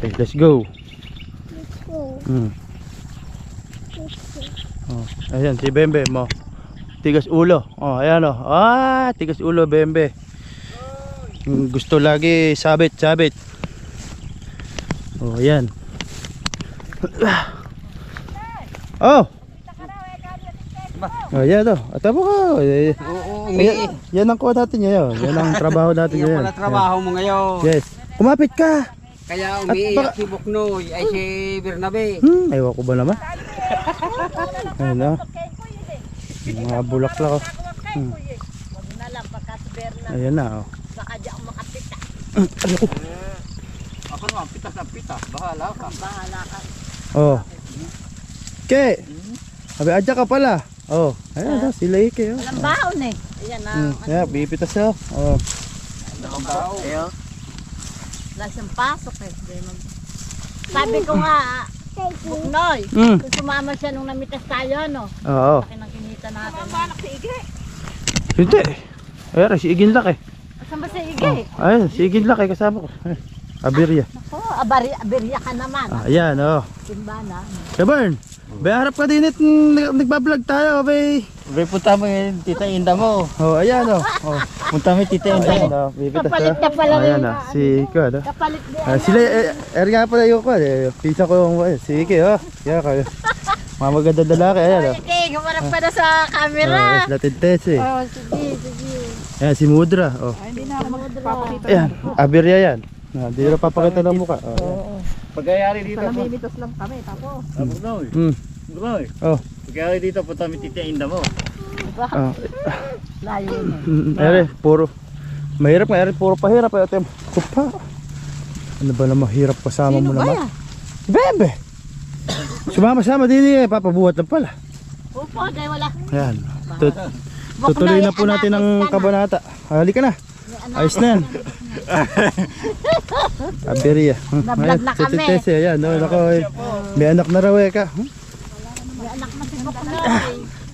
Okay, let's go. Let's go. Hmm. Let's go. Oh, ayan, si Bembe mo. Tigas ulo. Oh, ayan oh. Ah, tigas ulo, Bembe. Mm, Gusto lagi sabit, sabit. Oh, ayan. Oh. Oh, yan oh. At mo. Eh, Oo, yan ang kuha natin ngayon. Yan ang trabaho natin Yan ngayon. pala trabaho mo ngayon. Yes. Kumapit ka. Kaya baka- umiiyak si Buknoy ay si Bernabe. Hmm, ayaw ko ba naman? Ayun oh. Mga bulaklak oh. Hmm. Ayan na oh. Baka di ako makapita. Ano ko? Ako naman, pitas na pitas. Bahala ka. Bahala ka. Oh. Ke. Sabi, adya ka pala. Oh, ayan na, sila Ike. Oh. Walang baon eh. Ayan na. Hmm, yeah, bipitas siya. Oh. Ayo. Wala siyang pasok eh. Di mag- Sabi ko nga. Buknoy, Hmm. kung sumama siya nung namitas tayo, no? Oo. Laki ng kinita natin. Hindi. Ayan, si Igin laki. Saan ba si Ige? Oh. Ayun, si Igin laki kasama ko. Ayun, Abirya. Oh, abari, abirya ka naman. Ah, ayan, oh. Simbana. Kabern, bay harap ka din it. Nagbablog tayo, bay. Bay, punta mo yung tita Inda mo. Oh, ayan, oh. oh. Punta mo yung tita Ayan, oh. Bipitas Kapalit ka pala rin. Ayan, oh. Si Iko, ano. Kapalit din. Ah, sila, eh, er nga pala yung ko, eh, pisa ko yung, eh, si Ike, oh. Kaya kayo. Mga maganda lalaki, ayan, oh. Ige, kumarap pa na sa Oh, camera. yes, Latin Tess, eh. Oh, sige, sige. Ayan, si Mudra, oh. Hindi na ako magpapakita. Ayan, Abirya yan. Ah, Hindi na papakita ng mukha. Oh, ayan. Pagkayari dito po. Namimitos lang kami, tapos. Ah, Buknoy. Hmm. Buknoy. Oh, Pagkayari dito, punta mo yung tita Inda mo. Diba? oh. Layo na. Mm, ere, puro. Mahirap nga, ere, puro pahirap. Ate, kupa. Ano ba na mahirap kasama mo naman? Bebe! Sumama-sama din eh, papabuhat lang pala. Upo, dahil wala. Ayan. Tut tutuloy na po natin ang kabanata. Halika na. Ayos na yan. Aberia. Na-vlog na kami. Tete, ayan. No, nako, eh. May anak na raw eh ka. Hmm? May anak na si Buknoy.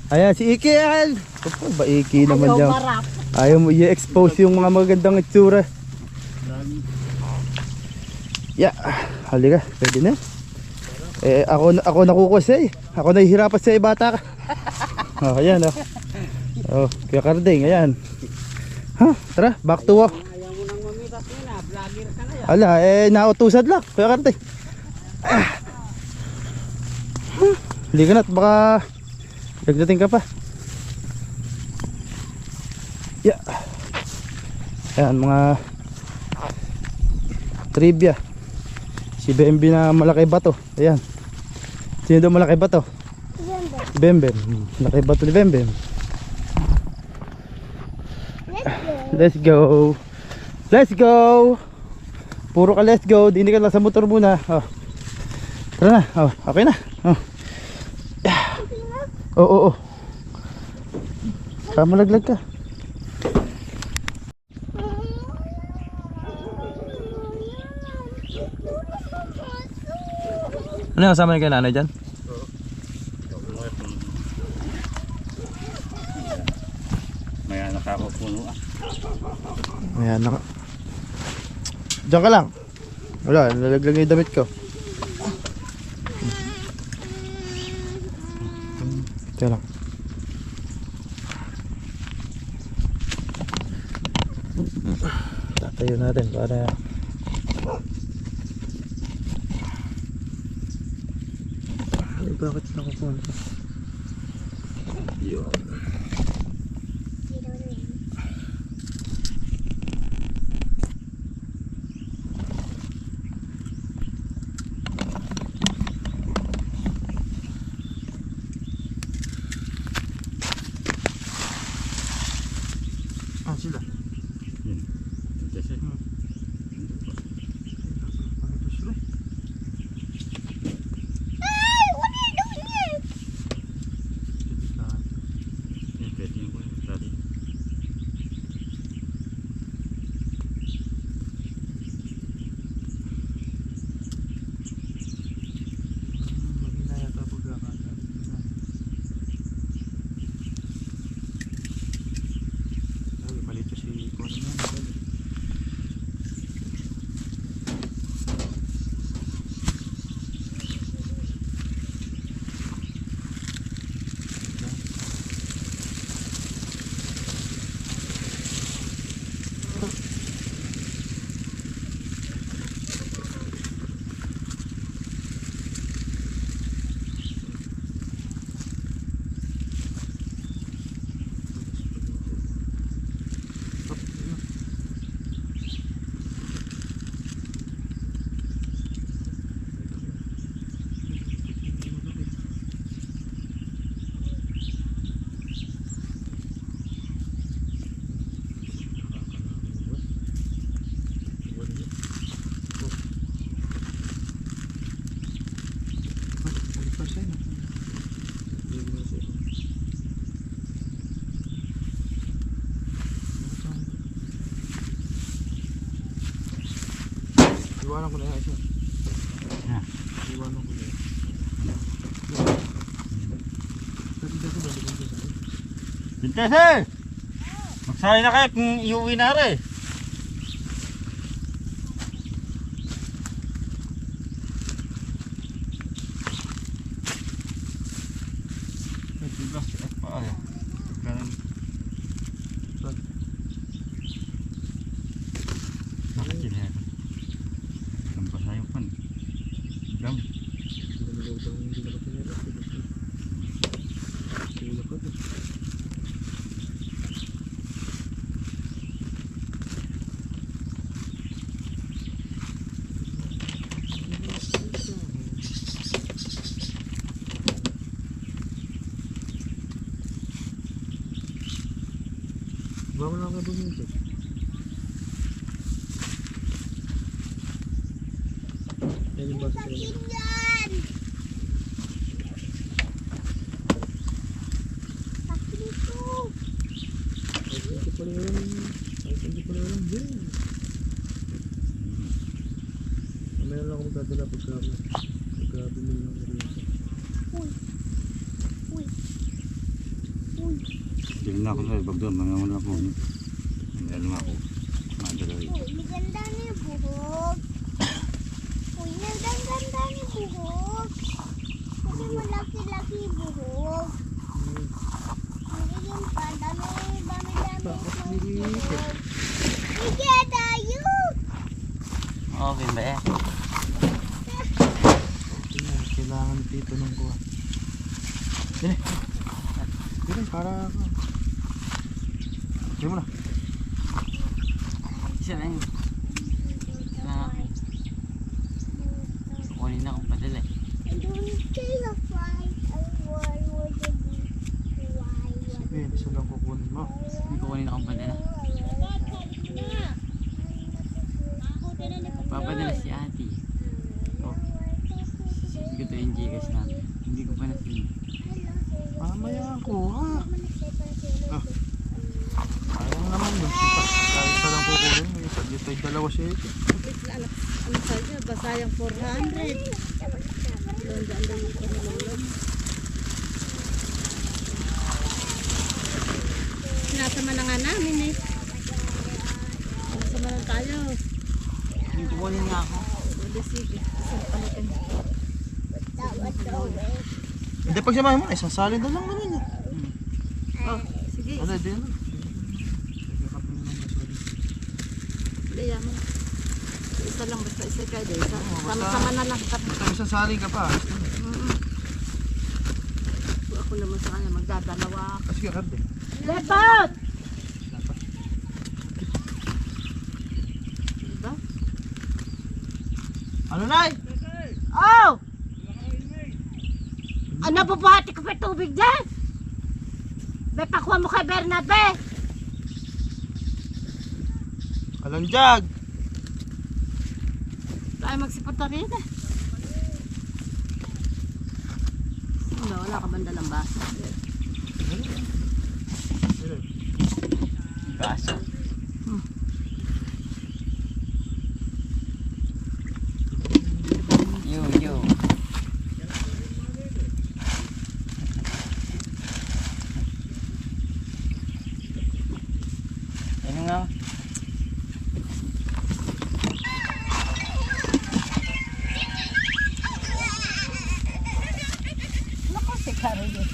Ayan, si Iki yan. Kupa, ba Iki naman Ayaw dyan. marap. Ayaw mo i-expose yung mga magandang itsura. Ya, halika, pwede na. Eh, ako, ako nakukuha siya eh. Ako nahihirapan siya eh, bata ka. Oh, ayan oh. Oh, kaya karding, ayan. Ha, tara, back to work. Ayaw mo nang mamitas mo na. Vlogger ka na yan. Ala, eh, nautusad lang. Kaya karding. Ah. Huh, Halika na, at baka dagdating ka pa. Ya. Ayan, mga trivia. Si Bembe na malaki bato. Ayan. Sino daw malaki bato? Yan ba? Si Bembe. Hmm, Malaki bato ni Bembe. Let's go. Let's go. Let's go. Puro ka let's go. Dini ka lang sa motor muna. Oh. Tara na. Oh, okay na. Oh. Yeah. Oo, oo, oo. Tama laglag ka. Ano yung kasama yung kay nanay dyan? May anak ako puno ah. Ayan, naka... Diyan ka lang. Wala, nalaglag yung damit ko. Diyan lang. Tatayo natin para... Ay, bakit nakapunta? Yun. Iwanan ko na yan. Ha? Iwanan ko na yan. Dati. Bintese! Magsali na kayo kung iuwi na rin. Nagbigas at pa ay. Ganun. Bakit yun yan? Lampas na yung pan. Gam. Hindi na malutang hindi na katinela. Tulak ka to. Ka dito. Yan yung! Ay, hindi pala yun. Hindi pala yun. Yan. Mamaya lang ako magdadala pagka ako. Pagka bumili ng merienda. Uy! Uy! Uy! Tingnan ako sa ibag doon. Mga muna po. Ano ako. Madala yun. Uy, maganda na yung buhok. Uy, nagaganda na yung buhok. Kasi malaki-laki yung buhok. Ngayon pa, dami, dami, dami Bakit yung buhok. Sige, tayo! Okay ba eh? Tingnan, kailangan dito ng kuha. Dili. Dili, para ka. Sige mo na. Isa lang yun. Na, kunin na akong padala eh. I don't care if I war with the Sige, isa lang kukunin mo. Hindi ko kunin akong padala. Papadala si ate. Oh. Hindi ko to yung Gcash namin. Hindi ko pa nasin. Mamaya ang kuha. Ah. Naman yun. Kahit isa lang kukunin mo. Isa dito ay dalawa siya ito. Ano sa inyo? Basta yung 400. Sinasama na nga namin eh. Sinasama na tayo. Kunin nga ako. Hindi sige. Isang palitan. Hindi, pagsamahin mo na. Isang salin na lang naman yan. Oh, sige. Ano, din. Hindi yan. Isa lang basta isa kayo. Basta- Sama-sama na lang. Isang salin ka pa. Mm-mm. Ako naman sa kanya magdadalawa. Sige, karte. Lepot! Diba? Ano, Nay? Oh! Ano bubuhati ko pa tubig dyan? May pakuha mo kay Bernabe. Alang jag. Tayo magsipot na rin eh. Wala, wala ka banda ng baso. Baso. Yo, yo. Ano nga? Naku, si Carol eh.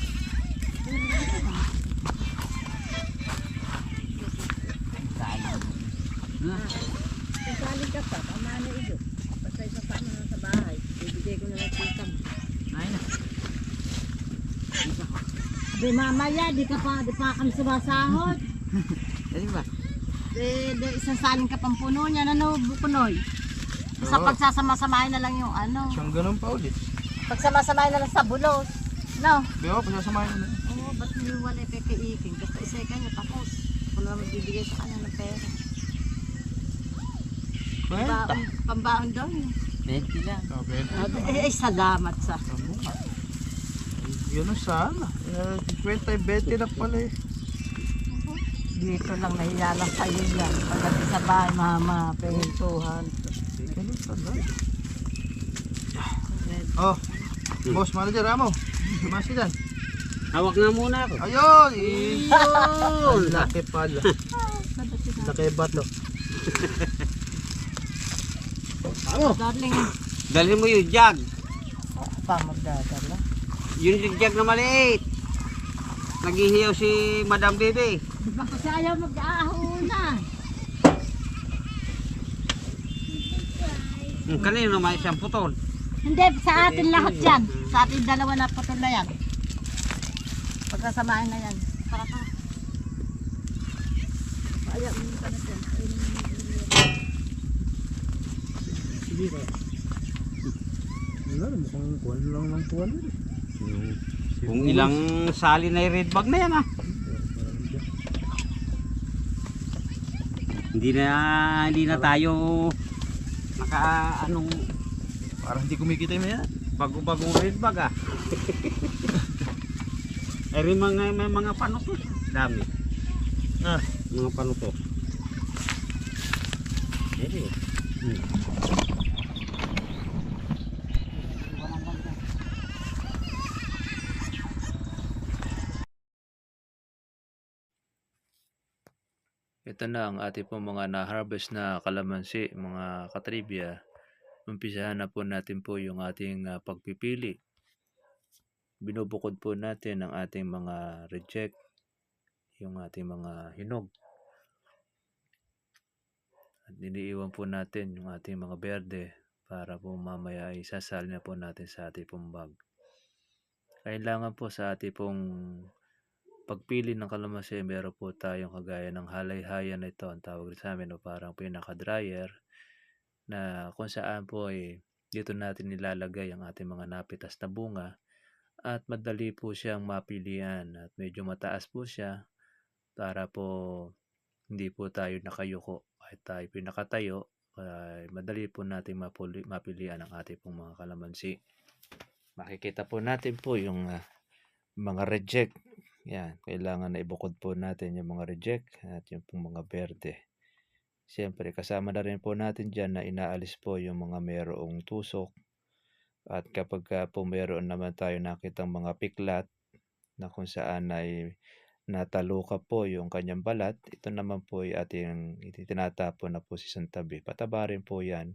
Kasali ka pa, pamana ito. Basta isang paano na sa bahay. Bibigay ko na lang tikam. Ay na. Di mamaya, di ka pa, di pa kami sumasahod. Ano ba? Di, di isang saling ka pang puno niya, ano, bukunoy. Sa Oo. pagsasama-samahin na lang yung ano. Siyang ganun pa ulit. Pagsama-samahin na lang sa bulos. No? Pero, pagsasamahin mo na. Oo, ba't hindi wala ipekaiking? Basta isa kanya, tapos. Kung na magbibigay sa kanya ng pera. Kwenta. Pambaon, pambaon daw yun. 20 lang. Ah, kwenta. Eh, eh, salamat sa. Ay, Yun ang sana. Kwenta ay 20 na pala eh. Dito lang nahiya lang sa'yo yan. Pagdating sa bahay, mama, pengentuhan. Ganun. Oh, boss manager, amo. Lumasi dyan. Hawak nga muna ako. Ayun! Ayun! Laki pala. Laki bato. Amo! Darling, Dalhin mo yung jug. pa magdadala. Yun yung jug na maliit. Naghihiyaw si Madam Bebe. Di ba kasi ayaw mag-aahuna? Hmm, kanino naman isang putol. Hindi, sa atin lahat yan. Sa atin dalawa na putol na yan. Pagkasamahin na yan. Para ka. Ayaw, hindi ka na. Wala, mukhang kuwan lang ng kuwan. Kung ilang sali na yung red bag na yan ah. Hindi na hindi na tayo naka anong Parang hindi kumikita yung yan. bago-bagong red bag ah. Eh mga may mga panuto. Dami. Ah. Mga panuto. Eh. Hmm. Ito na ang ating pong mga na-harvest na kalamansi, mga katribya. Umpisahan na po natin po yung ating ah, pagpipili. Binubukod po natin ang ating mga reject, yung ating mga hinog. At iniiwan po natin yung ating mga berde para po mamaya ay sasali na po natin sa ating pong bag. Kailangan po sa ating pong pagpili ng kalamansi, meron po tayong kagaya ng halay-haya na ito, ang tawag sa amin, o parang pinaka-dryer, na kung saan po ay dito natin nilalagay ang ating mga napitas na bunga at madali po siyang mapilian at medyo mataas po siya para po hindi po tayo nakayuko kahit tayo pinakatayo ay madali po nating mapuli, mapilian ang ating pong mga kalamansi. Makikita po natin po yung ah, mga reject yan, kailangan na ibukod po natin yung mga reject at yung pong mga berde. Siyempre, kasama na rin po natin dyan na inaalis po yung mga merong tusok. At kapag ka po meron naman tayo nakitang mga piklat na kung saan ay nataluka po yung kanyang balat, ito naman po ay ating itinatapon na po si Santabi. Pataba rin po yan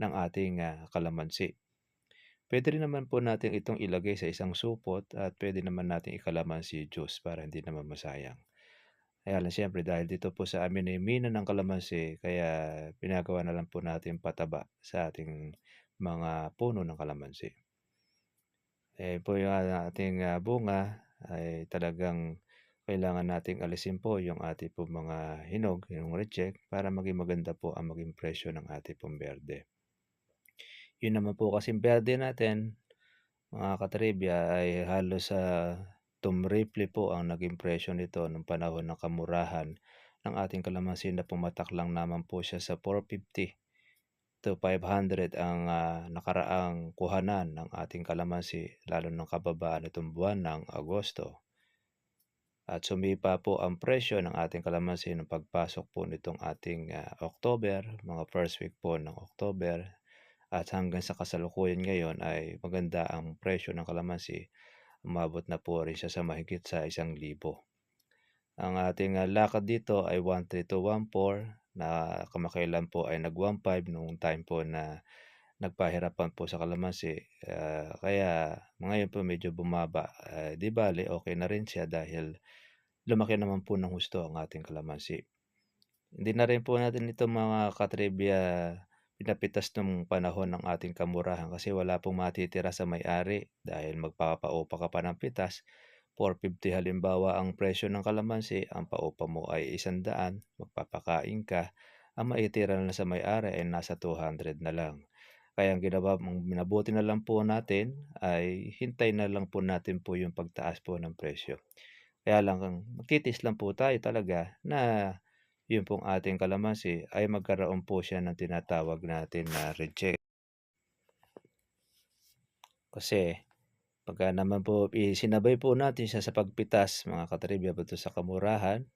ng ating ah, kalamansi. Pwede rin naman po natin itong ilagay sa isang supot at pwede naman natin ikalamansi juice para hindi naman masayang. Kaya lang siyempre dahil dito po sa amin ay mina ng kalamansi kaya pinagawa na lang po natin pataba sa ating mga puno ng kalamansi. Eh po yung ating ah, bunga ay talagang kailangan nating alisin po yung ating po mga hinog, yung reject para maging maganda po ang maging presyo ng ating pong berde. Yun naman po kasing berde natin, mga katribya, ay halos sa tumriple po ang naging presyo nito nung panahon ng kamurahan ng ating kalamansi na pumatak lang naman po siya sa 450 to 500 ang ah, nakaraang kuhanan ng ating kalamansi lalo ng kababaan itong buwan ng Agosto. At sumipa po ang presyo ng ating kalamansi nung pagpasok po nitong ating ah, October, mga first week po ng October, at hanggang sa kasalukuyan ngayon ay maganda ang presyo ng kalamansi. Umabot na po rin siya sa mahigit sa isang libo. Ang ating ah, lakad dito ay 1.3 to 1.4 na kamakailan po ay nag 1.5 noong time po na nagpahirapan po sa kalamansi. Ah, kaya ngayon po medyo bumaba. Ah, di bale, okay na rin siya dahil lumaki naman po ng husto ang ating kalamansi. Hindi na rin po natin ito mga katribya pinapitas nung panahon ng ating kamurahan kasi wala pong matitira sa may-ari dahil magpapaupa ka pa ng pitas. 450 halimbawa ang presyo ng kalamansi, ang paupa mo ay 100, magpapakain ka, ang maitira na sa may-ari ay nasa 200 na lang. Kaya ang ginawa, ang minabuti na lang po natin ay hintay na lang po natin po yung pagtaas po ng presyo. Kaya lang, ang magtitis lang po tayo talaga na yun pong ating kalamansi ay magkaroon po siya ng tinatawag natin na reject. Kasi pagka naman po isinabay po natin siya sa pagpitas mga katribya dito sa kamurahan,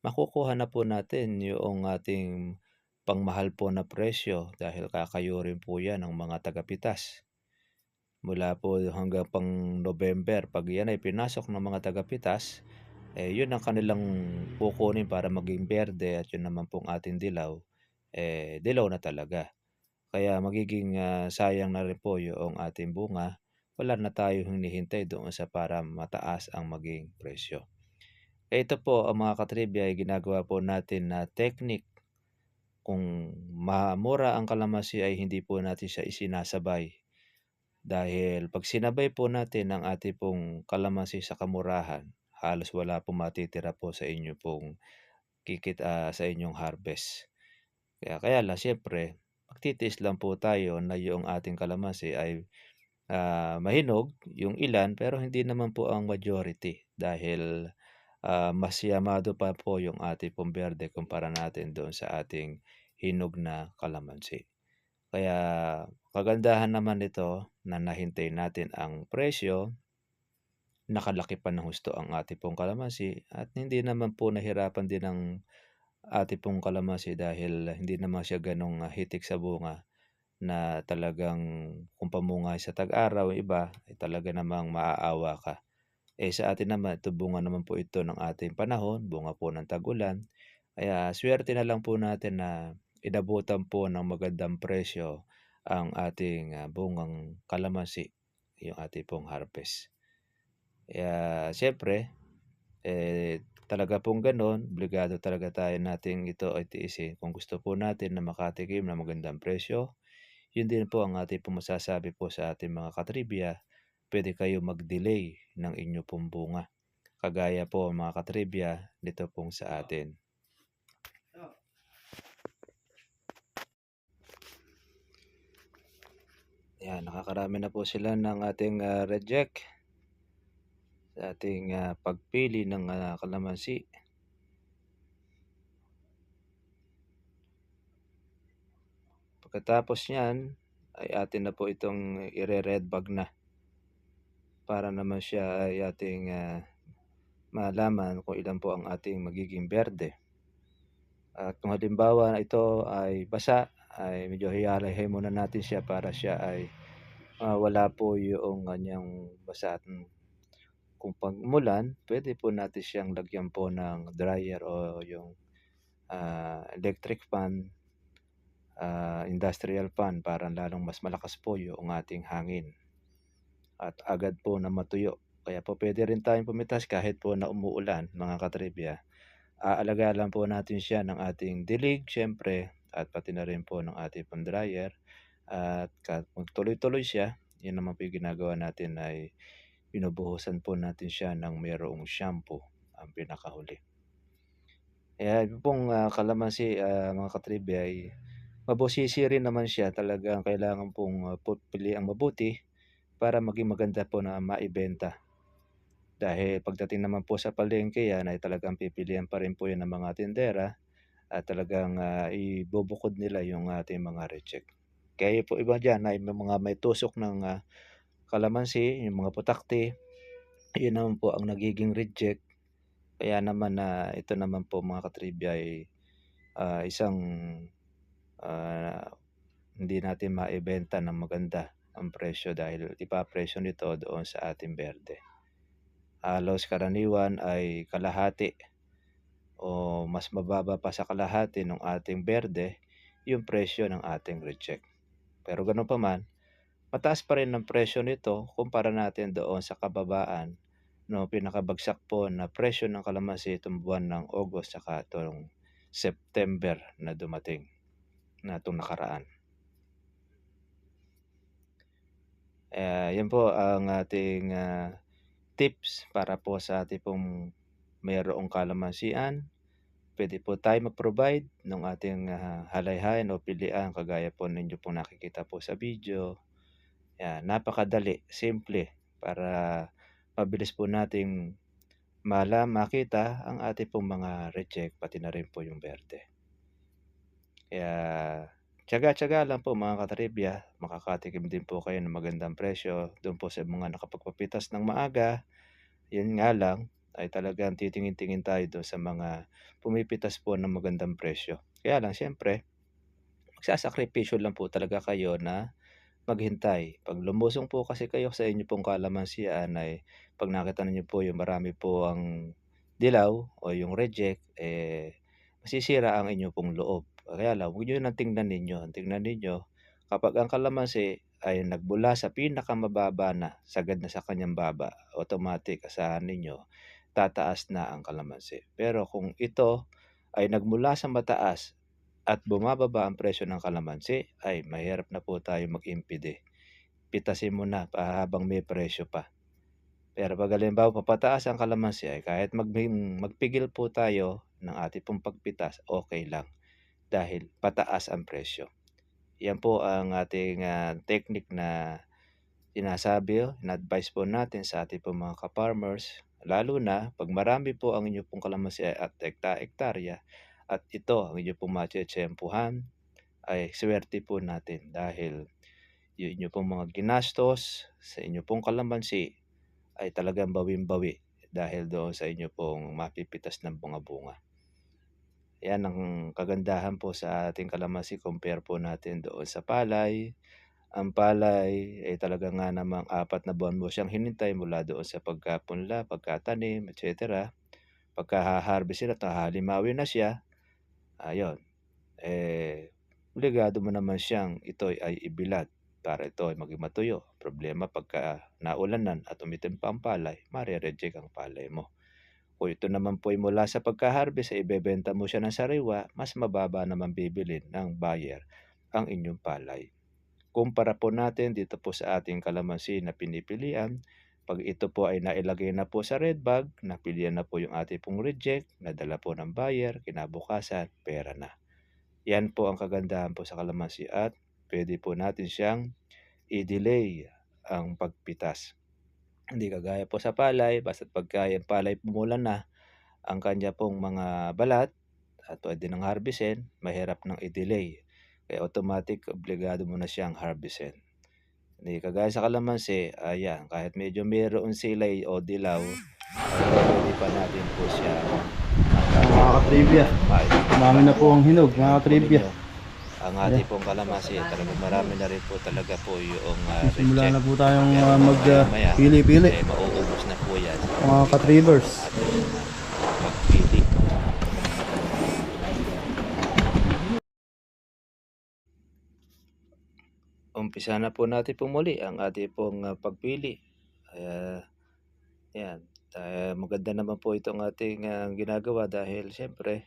makukuha na po natin yung ating pangmahal po na presyo dahil kakayurin po yan ng mga tagapitas. Mula po hanggang pang November, pag yan ay pinasok ng mga tagapitas, eh, yun ang kanilang kukunin para maging berde at yun naman pong ating dilaw, eh, dilaw na talaga. Kaya magiging ah, sayang na rin po yung ating bunga. Wala na tayo hinihintay doon sa para mataas ang maging presyo. Eh, ito po ang mga katribya ay ginagawa po natin na technique. Kung mamura ang kalamansi ay hindi po natin siya isinasabay. Dahil pag sinabay po natin ang ating pong kalamansi sa kamurahan, halos wala po matitira po sa inyo pong kikit ah, sa inyong harvest. Kaya kaya lang siyempre, magtitiis lang po tayo na yung ating kalamansi ay ah, mahinog, yung ilan, pero hindi naman po ang majority dahil ah, mas yamado pa po yung ating pong berde kumpara natin doon sa ating hinog na kalamansi. Kaya kagandahan naman nito na nahintay natin ang presyo, nakalaki pa ng husto ang ating pong kalamansi at hindi naman po nahirapan din ang ating pong kalamansi dahil hindi naman siya ganong ah, hitik sa bunga na talagang kung pamunga sa tag-araw iba ay talaga namang maaawa ka. Eh sa atin naman, ito bunga naman po ito ng ating panahon, bunga po ng tag-ulan. Kaya swerte na lang po natin na inabutan po ng magandang presyo ang ating ah, bungang kalamansi, yung ating pong harvest. Kaya siyempre, eh, talaga pong ganon, obligado talaga tayo nating ito ay tiisin. Kung gusto po natin na makatikim ng magandang presyo, yun din po ang ating pong masasabi po sa ating mga katribya, pwede kayo mag-delay ng inyo pong bunga. Kagaya po mga katribya, dito pong sa atin. Yan, nakakarami na po sila ng ating ah, reject ating ah, pagpili ng ah, kalamansi. Pagkatapos niyan, ay atin na po itong ire-red bag na para naman siya ay ating ah, malaman kung ilan po ang ating magiging berde. At kung halimbawa na ito ay basa, ay medyo hiyalay muna natin siya para siya ay ah, wala po yung kanyang basa at kung pag pwede po natin siyang lagyan po ng dryer o yung ah, electric fan, ah, industrial fan para lalong mas malakas po yung ating hangin at agad po na matuyo. Kaya po pwede rin tayong pumitas kahit po na umuulan mga katribya. Aalaga lang po natin siya ng ating dilig syempre at pati na rin po ng ating pang dryer at ka- kung tuloy-tuloy siya, yun naman po yung ginagawa natin ay binubuhusan po natin siya ng mayroong shampoo ang pinakahuli. Kaya yung pong ah, kalamansi ah, mga katribya ay mabusisi rin naman siya talagang kailangan pong uh, pili ang mabuti para maging maganda po na maibenta. Dahil pagdating naman po sa palengke yan ay talagang pipilian pa rin po yan ng mga tindera at talagang ah, ibubukod nila yung ating mga reject. Kaya po iba dyan ay mga may tusok ng ah, kalamansi, yung mga putakti, yun naman po ang nagiging reject. Kaya naman na ito naman po mga katribya ay ah, isang ah, hindi natin maibenta ng maganda ang presyo dahil ipapresyo nito doon sa ating berde. Halos karaniwan ay kalahati o mas mababa pa sa kalahati ng ating berde yung presyo ng ating reject. Pero ganun pa man, mataas pa rin ang presyo nito kumpara natin doon sa kababaan no pinakabagsak po na presyo ng kalamansi itong buwan ng August saka itong September na dumating na itong nakaraan. Eh, yan po ang ating ah, tips para po sa ating pong mayroong kalamansian. Pwede po tayo mag-provide ng ating ah, halayhayan o pilian kagaya po ninyo pong nakikita po sa video. Yan, napakadali, simple para mabilis po nating mala makita ang ating pong mga reject pati na rin po yung berde. Kaya Tiyaga-tiyaga lang po mga katribya, makakatikim din po kayo ng magandang presyo doon po sa mga nakapagpapitas ng maaga. Yun nga lang, ay talagang titingin-tingin tayo doon sa mga pumipitas po ng magandang presyo. Kaya lang, siyempre, magsasakripisyo lang po talaga kayo na maghintay. Pag lumusong po kasi kayo sa inyo pong kalamansian ay pag nakita niyo po yung marami po ang dilaw o yung reject, eh, masisira ang inyo pong loob. Kaya lang, huwag nyo nang tingnan ninyo. Tingnan ninyo, kapag ang kalamansi ay nagbula sa pinakamababa na, sagad na sa kanyang baba, automatic, asahan ninyo, tataas na ang kalamansi. Pero kung ito ay nagmula sa mataas at bumababa ang presyo ng kalamansi, ay mahirap na po tayo mag-impide. Pitasin mo na habang may presyo pa. Pero pag halimbawa papataas ang kalamansi ay kahit mag, magpigil po tayo ng ating pong pagpitas, okay lang. Dahil pataas ang presyo. Yan po ang ating ah, technique na sinasabi, na-advise po natin sa ating pong mga ka-farmers. Lalo na pag marami po ang inyo pong kalamansi at ekta-ektarya at ito ang inyo pong matsetsempuhan, ay swerte po natin dahil yung inyo pong mga ginastos sa inyo pong kalamansi ay talagang bawin-bawi dahil doon sa inyo pong mapipitas ng bunga-bunga. Yan ang kagandahan po sa ating kalamansi compare po natin doon sa palay. Ang palay ay talaga nga namang apat na buwan mo siyang hinintay mula doon sa pagkapunla, pagkatanim, etc. Pagka-harvestin at hahalimawi na siya, ayun, eh, obligado mo naman siyang ito ay ibilad para ito ay maging matuyo. Problema pagka naulanan at umitim pa ang palay, mare-reject ang palay mo. Kung ito naman po ay mula sa pagka-harvest ay ibebenta mo siya ng sariwa, mas mababa naman bibilin ng buyer ang inyong palay. Kumpara po natin dito po sa ating kalamansi na pinipilian, pag ito po ay nailagay na po sa red bag, napilian na po yung ating pong reject, nadala po ng buyer, kinabukasan, pera na. Yan po ang kagandahan po sa kalamansi at pwede po natin siyang i-delay ang pagpitas. Hindi kagaya po sa palay, basta pagka yung palay pumula na, ang kanya pong mga balat at pwede ng harvestin, mahirap nang i-delay. Kaya automatic, obligado mo na siyang harvestin. Hindi kagaya sa kalamansi, ayan, kahit medyo mayroon silay o dilaw, pwede pa natin po siya Mga katribya, marami na po ang hinog, mga katribya. Ang ating pong kalamansi, talagang marami na rin po talaga po yung uh, Simula na reject. po tayong uh, mag-pili-pili, Eh, mauubos na po yan. mga katribers. Ating uh, pagpili. Umpisa na po natin po muli ang ating pong uh, pagpili. Kaya, yan. Kaya maganda naman po itong ating uh, ginagawa dahil siyempre,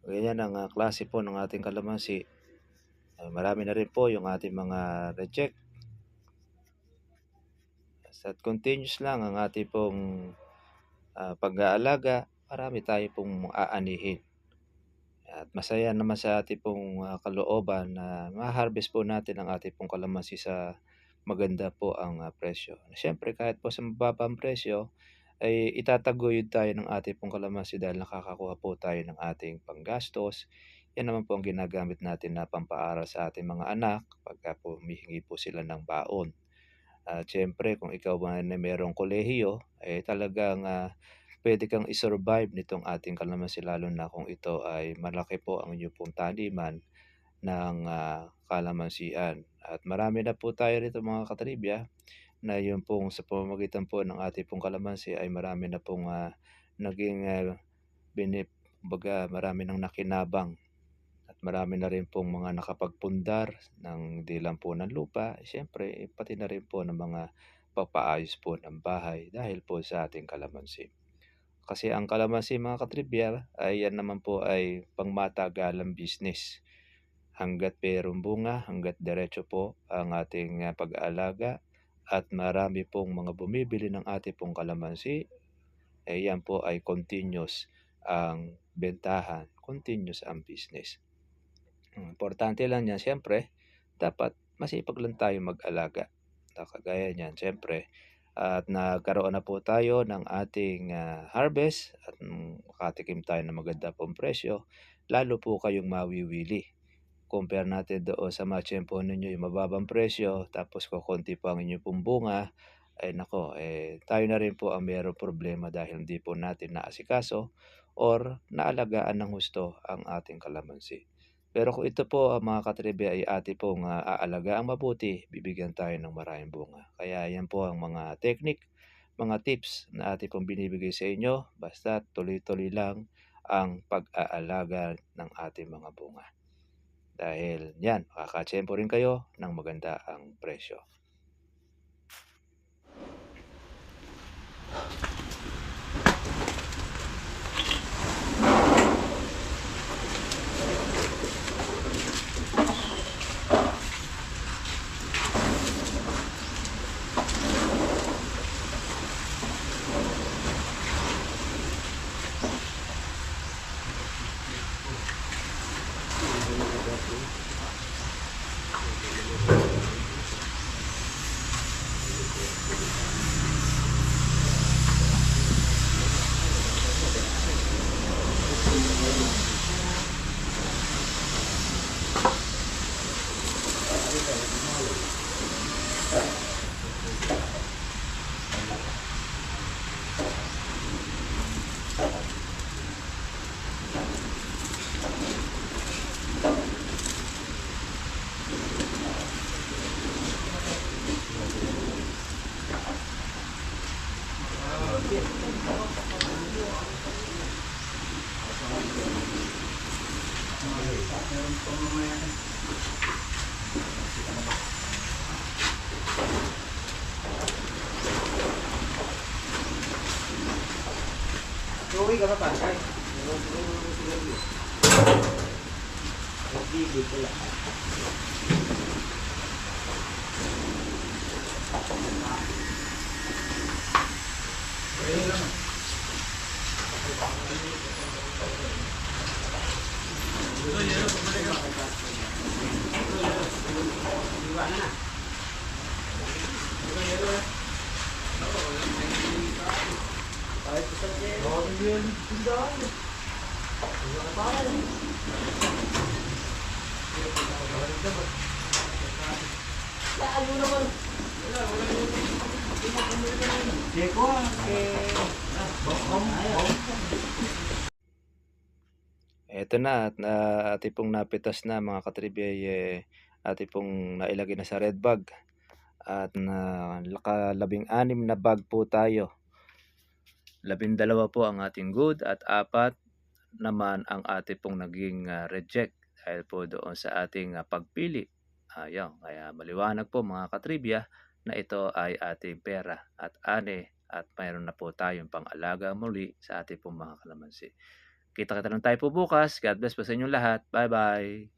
ganyan ang uh, klase po ng ating kalamansi. Ay, marami na rin po yung ating mga reject. At continuous lang ang ating pong ah, pag-aalaga, marami tayo pong aanihin. At masaya naman sa ating pong ah, kalooban na ma-harvest po natin ang ating pong kalamansi sa maganda po ang ah, presyo. Siyempre kahit po sa mababang presyo, ay itataguyod tayo ng ating pong kalamansi dahil nakakakuha po tayo ng ating panggastos. Yan naman po ang ginagamit natin na pampaaral sa ating mga anak pagka po humihingi po sila ng baon. At siyempre kung ikaw man ay merong kolehiyo, eh talagang ah, pwede kang isurvive nitong ating kalamansi lalo na kung ito ay malaki po ang inyong pong taniman ng ah, kalamansian. At marami na po tayo rito mga katribya na yung pong sa pamamagitan po ng ating pong kalamansi ay marami na pong ah, naging uh, binip, baga marami nang nakinabang at marami na rin pong mga nakapagpundar ng di lang po ng lupa. Siyempre, eh, pati na rin po ng mga papaayos po ng bahay dahil po sa ating kalamansi. Kasi ang kalamansi mga katribya ay yan naman po ay pangmatagalang business. Hanggat mayroong bunga, hanggat diretso po ang ating ah, pag-aalaga at marami pong mga bumibili ng ating pong kalamansi, eh yan po ay continuous ang bentahan, continuous ang business. Ang Importante lang yan, siyempre, dapat masipag lang tayo mag-alaga. Kagaya niyan, siyempre, at nagkaroon na po tayo ng ating ah, harvest at makatikim tayo ng maganda pong presyo, lalo po kayong mawiwili. Compare natin doon sa matchempo ninyo yung mababang presyo, tapos kukunti po ang inyong pong bunga, ay nako, eh, tayo na rin po ang mayroong problema dahil hindi po natin naasikaso or naalagaan ng husto ang ating kalamansi. Pero kung ito po ah, mga katribe ay ati pong uh, aalagaan mabuti, bibigyan tayo ng maraming bunga. Kaya yan po ang mga technique, mga tips na ati pong binibigay sa inyo. Basta tuloy-tuloy lang ang pag-aalaga ng ating mga bunga. Dahil yan, makakatsempo rin kayo ng maganda ang presyo. ka mapatay. Meron siguro ng sigarilyo. Nagbibig ko lang. Eto na at uh, ati pong napitas na mga katribe ay eh, ati pong nailagay na sa red bag. At na nakalabing anim na bag po tayo labindalawa po ang ating good at apat naman ang ating pong naging uh, reject dahil po doon sa ating uh, pagpili. Ayun, kaya maliwanag po mga katribya na ito ay ating pera at ane at mayroon na po tayong pang-alaga muli sa ating pong mga kalamansi. Kita-kita lang tayo po bukas. God bless po sa inyong lahat. Bye-bye.